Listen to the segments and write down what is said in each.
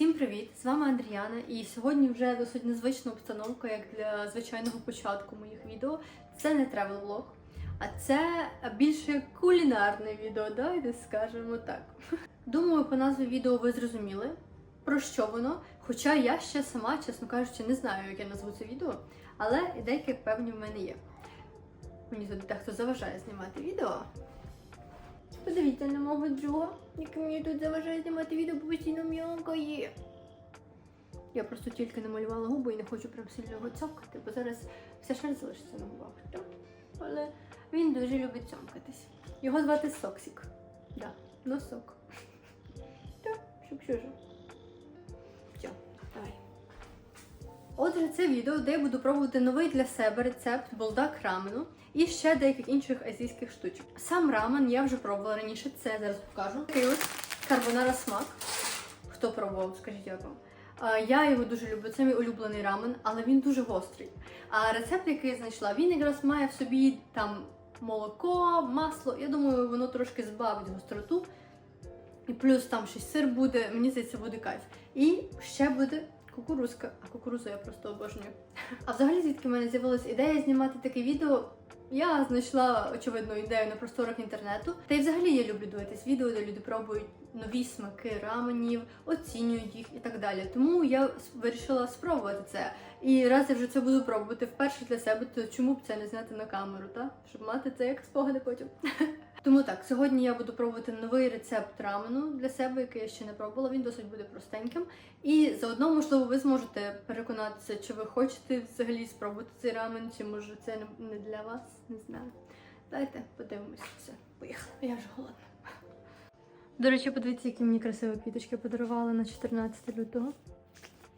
Всім привіт! З вами Андріана, і сьогодні вже досить незвична обстановка, як для звичайного початку моїх відео. Це не тревел влог, а це більше кулінарне відео, давайте скажемо так. Думаю, по назві відео ви зрозуміли, про що воно. Хоча я ще сама, чесно кажучи, не знаю, як я назву це відео, але ідейки певні в мене є. Мені тут дехто заважає знімати відео. Подивіться на мого Джо, який мені тут заважає знімати відео, бо постійно м'якає. Я просто тільки намалювала губи і не хочу прям сильно його цьомкати, бо зараз вся шерсть залишиться на губах. Так? Але він дуже любить цьомкатись. Його звати Соксік. Да, носок. Так, щоб що. Отже, це відео, де я буду пробувати новий для себе рецепт болдак рамену і ще деяких інших азійських штучок. Сам рамен я вже пробувала раніше, це зараз покажу. Такий ось карбонара смак. Хто пробував, скажіть як вам. Я його дуже люблю, це мій улюблений рамен, але він дуже гострий. А рецепт, який я знайшла, він якраз має в собі там молоко, масло. Я думаю, воно трошки збавить гостроту. І плюс там ще сир буде, мені здається, буде кайф. І ще буде кукурузка. А кукурузу я просто обожнюю. А взагалі, звідки в мене з'явилася ідея знімати таке відео? Я знайшла очевидно ідею на просторах інтернету. Та й взагалі я люблю дивитись відео, де люди пробують нові смаки раменів, оцінюють їх і так далі. Тому я вирішила спробувати це. І раз я вже це буду пробувати вперше для себе, то чому б це не зняти на камеру, та? Щоб мати це як спогади потім. Тому так, сьогодні я буду пробувати новий рецепт рамену для себе, який я ще не пробувала. Він досить буде простеньким. І заодно, можливо, ви зможете переконатися, чи ви хочете взагалі спробувати цей рамен, чи може це не- для вас, не знаю. Дайте подивимось все. Поїхали. Я вже голодна. До речі, подивіться, які мені красиві квіточки подарували на 14 лютого.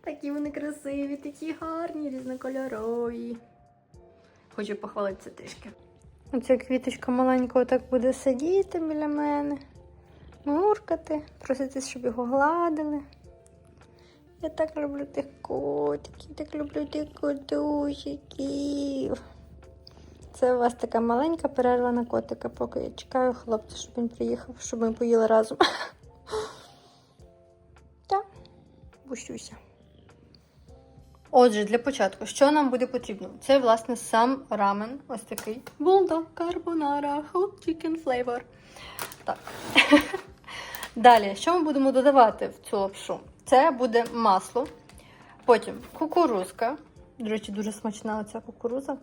Такі вони красиві, такі гарні, різнокольорові. Хочу похвалитися трішки. Оця квіточка маленька отак буде сидіти біля мене, муркати, просити, щоб його гладили. Я так люблю тих котиків, так люблю тих котусиків. Це у вас така маленька перерва на котика, поки я чекаю хлопця, щоб він приїхав, щоб ми поїли разом. Так, бущуся. Отже, для початку, що нам буде потрібно? Це, власне, сам рамен, ось такий. Bulldog Carbonara Hot Chicken Flavor. Так. Далі, що ми будемо додавати в цю лапшу? Це буде масло, потім кукурузка. До речі, дуже смачна оця кукуруза.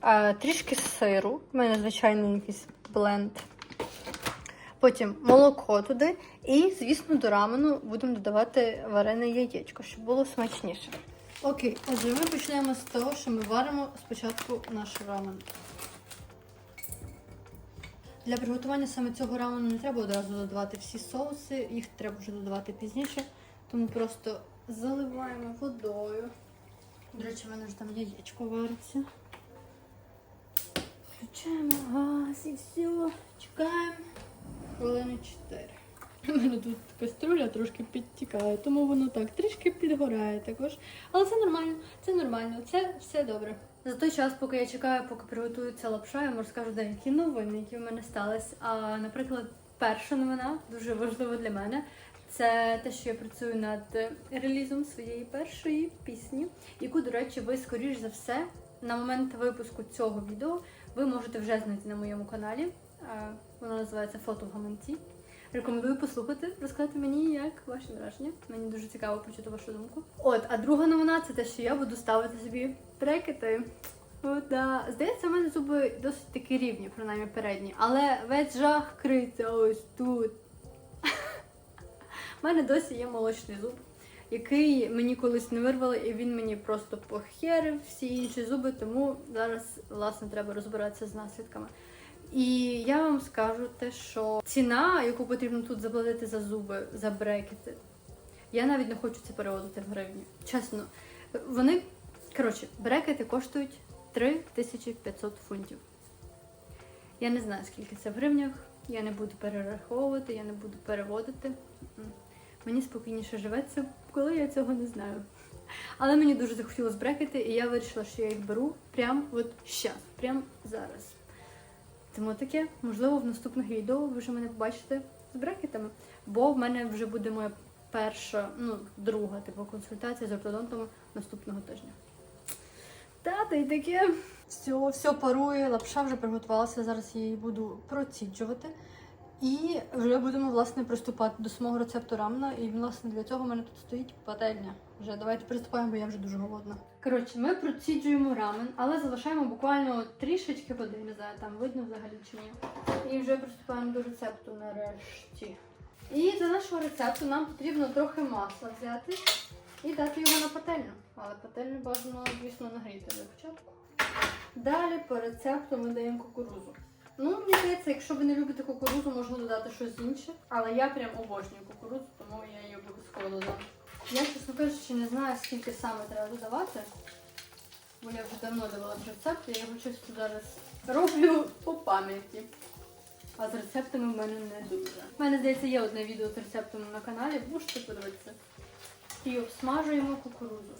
А, трішки сиру. У мене звичайний якийсь бленд. Потім молоко туди. І, звісно, до рамену будемо додавати варене яєчко, щоб було смачніше. Окей, отже, ми почнемо з того, що ми варимо спочатку наш рамен. Для приготування саме цього рамену не треба одразу додавати всі соуси, їх треба вже додавати пізніше, тому просто заливаємо водою. До речі, в мене ж там яєчко вариться. Включаємо газ і все. Чекаємо хвилини 4. У мене тут каструля трошки підтікає, тому воно так трішки підгорає також. Але це нормально, це нормально, це все добре. За той час, поки я чекаю, поки приготується лапша, я вам розкажу деякі новини, які в мене стались. А, наприклад, перша новина, дуже важлива для мене, це те, що я працюю над релізом своєї першої пісні, яку, до речі, ви, скоріш за все, на момент випуску цього відео ви можете вже знайти на моєму каналі. Воно називається Фото в гаманці. Рекомендую послухати, розказати мені, як ваші враження. Мені дуже цікаво почути вашу думку. От, а друга новина це те, що я буду ставити собі брекети. О, да. Здається, в мене зуби досить таки рівні, принаймні передні, але весь жах криється ось тут. У мене досі є молочний зуб, який мені колись не вирвали, і він мені просто похерив всі інші зуби, тому зараз, власне, треба розбиратися з наслідками. І я вам скажу те, що ціна, яку потрібно тут заплатити за зуби, за брекети, я навіть не хочу це переводити в гривні. Чесно, вони, коротше, брекети коштують 3500 фунтів. Я не знаю, скільки це в гривнях, я не буду перераховувати, я не буду переводити. Мені спокійніше живеться, коли я цього не знаю. Але мені дуже захотілося брекети, і я вирішила, що я їх беру прямо от щас, прямо зараз. Тому таке, можливо, в наступних відео ви вже мене побачите з брекетами, бо в мене вже буде моя перша, ну, друга типу консультація з ортодонтом наступного тижня. Та, та й таке. Все, все парує, лапша вже приготувалася. Зараз я її буду проціджувати. І вже будемо власне приступати до самого рецепту рамна. І власне для цього в мене тут стоїть пательня. Вже давайте приступаємо, бо я вже дуже голодна. Коротше, ми проціджуємо рамен, але залишаємо буквально трішечки води. Не знаю, там видно взагалі чи ні. І вже приступаємо до рецепту нарешті. І для нашого рецепту нам потрібно трохи масла взяти і дати його на пательню. Але пательню бажано, звісно, нагріти для початку. Далі по рецепту ми даємо кукурузу. Ну, мені здається, якщо ви не любите кукурузу, можна додати щось інше. Але я прям обожнюю кукурудзу, тому я її обов'язково додам. Я, чесно кажучи, не знаю, скільки саме треба додавати. Бо я вже давно давала рецепт, я його чисто зараз роблю по пам'яті. А з рецептами в мене не дуже. У мене, здається, є одне відео з рецептом на каналі, можете подивитися. І обсмажуємо кукурудзу.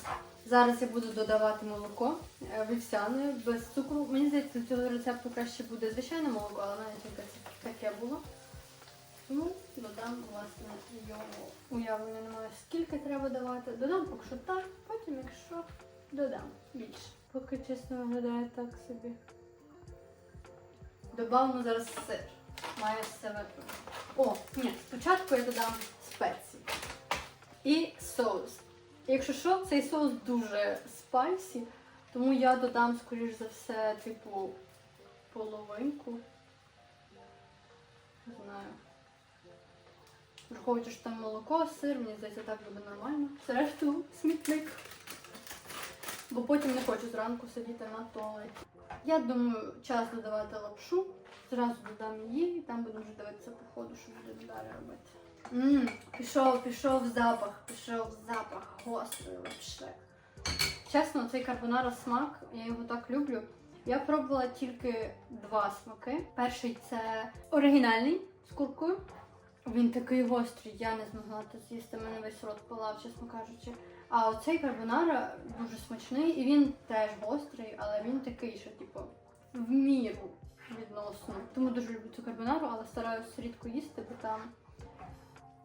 Зараз я буду додавати молоко е, вівсяне без цукру. Мені здається, цього рецепту краще буде звичайне молоко, але мене таке було. Тому додам власне його уявлення немає, скільки треба давати. Додам поки що так, потім, якщо додам більше. Поки чесно виглядає так собі. Добавимо зараз сир. Має все випити. О, ні, спочатку я додам спеції. І соус. Якщо що, цей соус дуже спайсі, тому я додам, скоріш за все, типу, половинку. Не знаю. Враховуючи, що там молоко, сир, мені здається, так буде нормально. Все смітник. Бо потім не хочу зранку сидіти на туалеті. Я думаю, час додавати лапшу. Зразу додам її і там будемо вже дивитися по ходу, що будемо далі робити. Ммм, пішов, пішов запах, пішов запах гострий вообще. Чесно, цей карбонара смак, я його так люблю. Я пробувала тільки два смаки. Перший це оригінальний з куркою. Він такий гострий, я не змогла тут з'їсти, мене весь рот палав, чесно кажучи. А оцей карбонара дуже смачний і він теж гострий, але він такий, що типу в міру відносно. Тому дуже люблю цю карбонару, але стараюся рідко їсти, бо там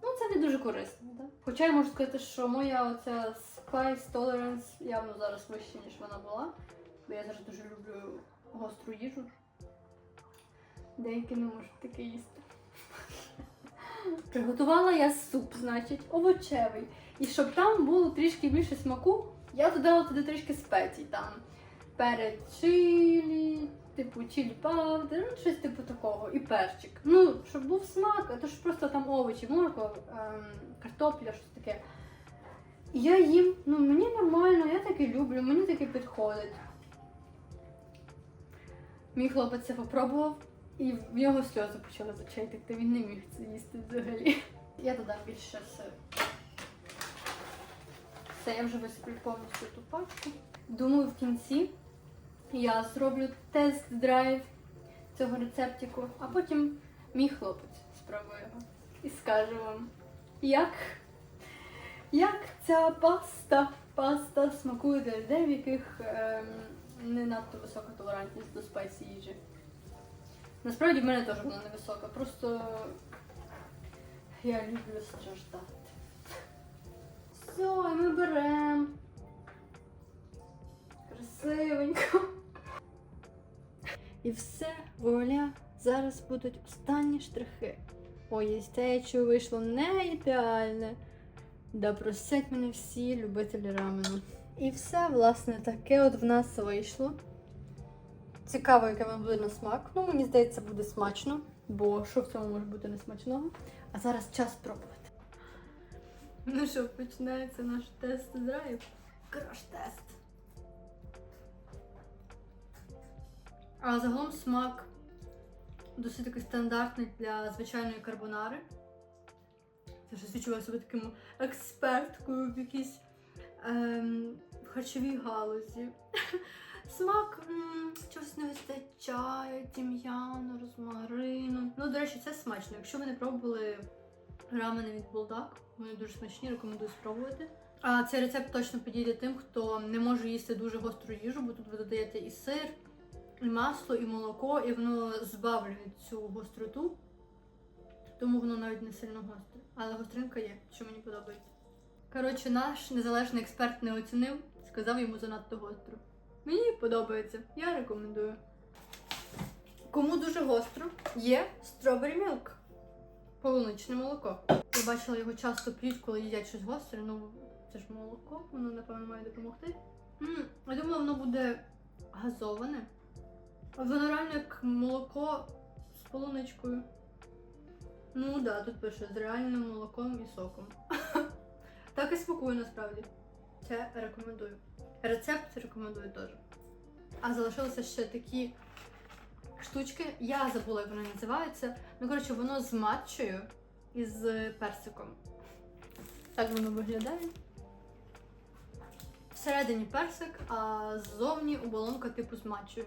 Ну, це не дуже корисно, так? Хоча я можу сказати, що моя оця spice tolerance явно зараз вища, ніж вона була. Бо я зараз дуже люблю гостру їжу. Деякі не можуть таке їсти. Приготувала я суп, значить, овочевий. І щоб там було трішки більше смаку, я додала туди трішки спецій. Там перець чилі, типу чилі павдер, ну щось типу такого, і перчик. Ну, щоб був смак, а то ж просто там овочі, морква, ем, картопля, щось таке. І я їм, ну мені нормально, я таке люблю, мені таке підходить. Мій хлопець це попробував, і в нього сльози почали з він не міг це їсти взагалі. Я додам більше. Все, я вже висиплю повністю ту пачку. Думаю, в кінці я зроблю тест-драйв цього рецептику, а потім мій хлопець спробує його і скаже вам, як, як ця паста, паста смакує для людей, в яких ем, не надто висока толерантність до спайсі їжі. Насправді в мене теж вона невисока, просто я люблю страждати. Все, і ми беремо. Красивенько. І все, вуаля, зараз будуть останні штрихи. Ой, яйцечо вийшло не ідеальне. Да просять мене всі любителі рамену. І все, власне, таке от в нас вийшло. Цікаво, яке вам буде на смак. Ну, мені здається, буде смачно, бо що в цьому може бути несмачного. А зараз час пробувати. Ну що, починається наш тест-драйв. Краш-тест. А загалом смак досить такий стандартний для звичайної карбонари. Я щось відчуваю себе таким експерткою в якійсь ем, харчовій галузі. Смак чогось не вистачає, тім'яну, розмарину. Ну, до речі, це смачно. Якщо ви не пробували рамени від Булдак, вони дуже смачні, рекомендую спробувати. А цей рецепт точно підійде тим, хто не може їсти дуже гостру їжу, бо тут ви додаєте і сир, масло, і молоко, і воно збавлює цю гостроту, тому воно навіть не сильно гостре. Але гостринка є, що мені подобається. Коротше, наш незалежний експерт не оцінив, сказав йому занадто гостро. Мені подобається, я рекомендую. Кому дуже гостро, є Strawberry Milk. Полуничне молоко. Я бачила, його часто п'ють, коли їдять щось гостре. Ну, це ж молоко, воно, напевно, має допомогти. м я думала, воно буде газоване. Воно реально як молоко з полуничкою. Ну да, тут пише з реальним молоком і соком. так і смакує насправді. Це рекомендую. Рецепт рекомендую теж. А залишилися ще такі штучки. Я забула, як вони називаються. Ну, коротше, воно з матчою і з персиком. Так воно виглядає. Всередині персик, а ззовні оболонка типу з матчою.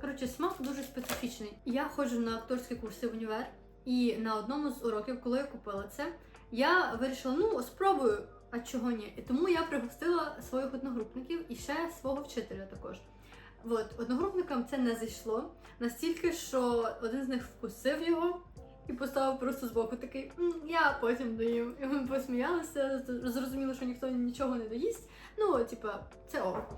Коротше, смак дуже специфічний. Я ходжу на акторські курси в універ, і на одному з уроків, коли я купила це, я вирішила, ну, спробую, а чого ні. І тому я пригостила своїх одногрупників і ще свого вчителя також. От, одногрупникам це не зайшло настільки, що один з них вкусив його і поставив просто збоку такий «М, я потім доїм. І ми посміялися, зрозуміло, що ніхто нічого не доїсть. Ну, типа, це ок.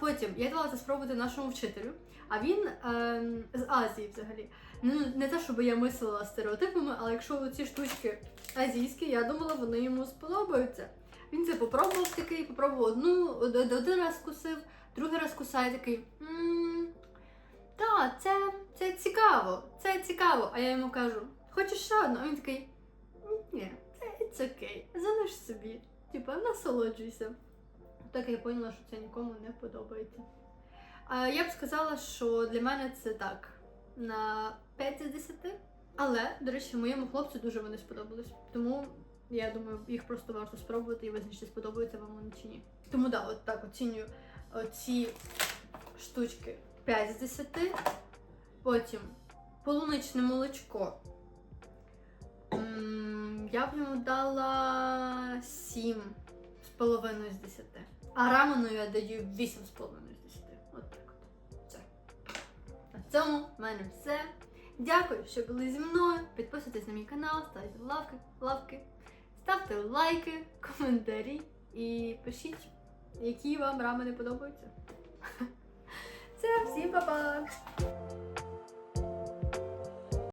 Потім я дала це спробувати нашому вчителю, а він ем, з Азії взагалі. Ну, не те, щоб я мислила стереотипами, але якщо ці штучки азійські, я думала, вони йому сподобаються. Він це попробував такий, попробував одну, од- од- один раз кусив, другий раз кусає такий. Та, це, це цікаво, це цікаво. А я йому кажу, хочеш ще одну? А він такий, ні, це окей, залиш собі. Типа, насолоджуйся. Так я поняла, що це нікому не подобається. Я б сказала, що для мене це так, на 5 з 10. Але, до речі, моєму хлопцю дуже вони сподобались. Тому я думаю, їх просто варто спробувати і визначити, сподобається вам вони чи ні. Тому да, от так оцінюю ці штучки 5 з 10. Потім полуничне молочко. Я б йому дала 7 з половиною з 10. А рамену я даю 8 з половиною з 10. Цьому в мене все. Дякую, що були зі мною. Підписуйтесь на мій канал, ставте лавки, лавки, ставте лайки, коментарі і пишіть, які вам рамени подобаються. Все, всім па-па!